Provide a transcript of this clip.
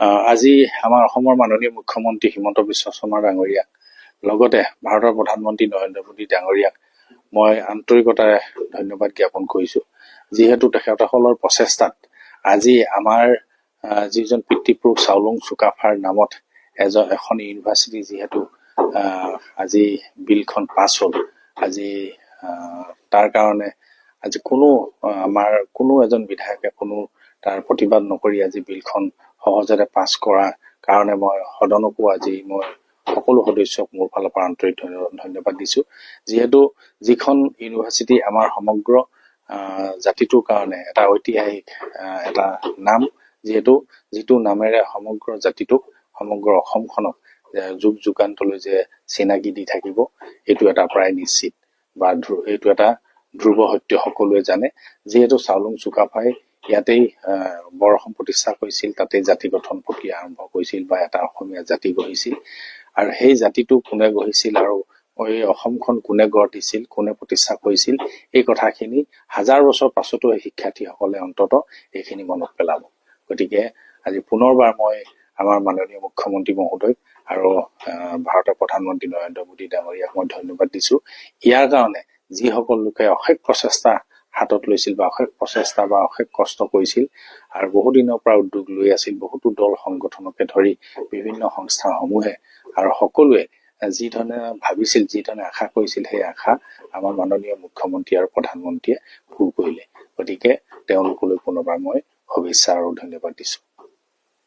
আজি আমাৰ অসমৰ মাননীয় মুখ্যমন্ত্ৰী হিমন্ত বিশ্ব শৰ্মা ডাঙৰীয়াক লগতে ভাৰতৰ প্ৰধানমন্ত্ৰী নৰেন্দ্ৰ মোদী ডাঙৰীয়াক মই আন্তৰিকতাৰে ধন্যবাদ জ্ঞাপন কৰিছো। যিহেতু তেখেতসকলৰ প্ৰচেষ্টাত আজি আমাৰ যিজন পিতৃপুৰুষ চাওলুং চুকাফাৰ নামত এজন এখন ইউনিভাৰ্চিটি যিহেতু আজি বিলখন পাছ হ'ল। আজি তাৰ কাৰণে আজি কোনো আমাৰ কোনো এজন বিধায়কে কোনো তাৰ প্ৰতিবাদ নকৰি আজি বিলখন সহজতে পাছ কৰা কাৰণে মই সদনকো আজি মই সকলো সদস্যক মোৰ ফালৰ পৰা আন্তৰিক ধন্য- ধন্যবাদ দিছো। যিহেতু যিখন ইউনিভাৰ্চিটি আমাৰ সমগ্ৰ জাতিটোৰ কাৰণে এটা ঐতিহাসিক এটা নাম যিহেতু যিটো নামেৰে সমগ্ৰ জাতিটোক সমগ্ৰ অসমখনক যুগ যুগান্তলৈ যে চিনাকি দি থাকিব এইটো এটা প্ৰায় নিশ্চিত বা এইটো এটা ধ্ৰুৱ সত্য সকলোৱে জানে। যিহেতু চাওলুং চুকাফাই ইয়াতেই বৰ অসম প্ৰতিষ্ঠা কৰিছিল তাতেই জাতি গঠন প্ৰক্ৰিয়া আৰম্ভ কৰিছিল বা এটা অসমীয়া জাতি গঢ়িছিল। আৰু সেই জাতিটো কোনে গঢ়িছিল আৰু এই অসমখন কোনে গঢ় দিছিল কোনে প্ৰতিষ্ঠা কৰিছিল এই কথাখিনি হাজাৰ বছৰ পাছতো এই শিক্ষাৰ্থীসকলে অন্তত এইখিনি মনত পেলাব। গতিকে আজি পুনৰবাৰ মই আমাৰ মাননীয় মুখ্যমন্ত্ৰী মহোদয় আৰু ভাৰতৰ প্ৰধানমন্ত্ৰী নৰেন্দ্ৰ মোদী ডাঙৰীয়াক মই ধন্যবাদ দিছো। ইয়াৰ কাৰণে যিসকল লোকে অশেষ প্ৰচেষ্টা হাতত লৈছিল বা অশেষ প্ৰচেষ্টা বা অশেষ কষ্ট কৰিছিল আৰু বহুদিনৰ পৰা উদ্যোগ লৈ আছিল বহুতো দল সংগঠনকে ধৰি বিভিন্ন সংস্থাসমূহে আৰু সকলোৱে যি ধৰণে ভাবিছিল যি ধৰণে আশা কৰিছিল সেই আশা আমাৰ মাননীয় মুখ্যমন্ত্ৰী আৰু প্ৰধানমন্ত্ৰীয়ে পূৰ কৰিলে। গতিকে তেওঁলোকলৈ পুনৰবাৰ মই শুভেচ্ছা আৰু ধন্যবাদ দিছো।